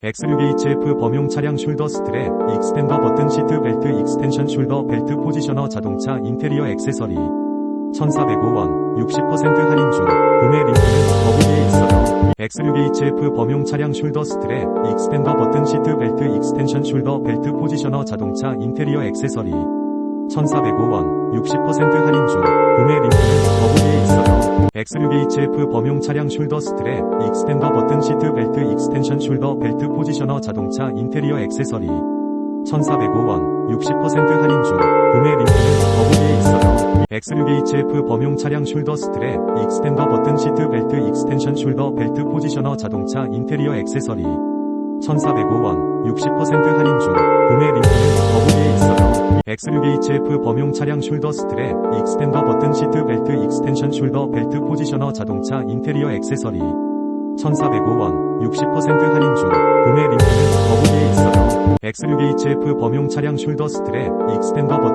XUVHF 범용 차량 숄더 스트랩, 익스텐더 버튼 시트 벨트 익스텐션 숄더 벨트 포지셔너 자동차 인테리어 액세서리 1,405원 60% 할인 중 구매 링크는 더보기에 있어요. XUVHF 범용 차량 숄더 스트랩, 익스텐더 버튼 시트 벨트 익스텐션 숄더 벨트 포지셔너 자동차 인테리어 액세서리 1,405원 60% 할인 중 구매 링크는 더보기에 있어요. XUVHF 범용 차량 숄더 스트랩, 익스텐더 버튼 시트 벨트 익스텐션 숄더 벨트 포지셔너 자동차 인테리어 액세서리 1,405원 60% 할인 중 구매 링크는 더보기에 있어요. XUVHF 범용 차량 숄더 스트랩, 익스텐더 버튼 시트 벨트 익스텐션 숄더 벨트 포지셔너 자동차 인테리어 액세서리 1,405원 60% 할인 중 구매 링크는 더보기에 있어요. XUVHF 범용 차량 숄더 스트랩, 익스텐더 버튼 시트 벨트 익스텐션 숄더 벨트 포지셔너 자동차 인테리어 액세서리 1,405원 60% 할인 중 구매 링크는 더보기에 있어요. XUVHF 범용 차량 숄더 스트랩, 익스텐더 버튼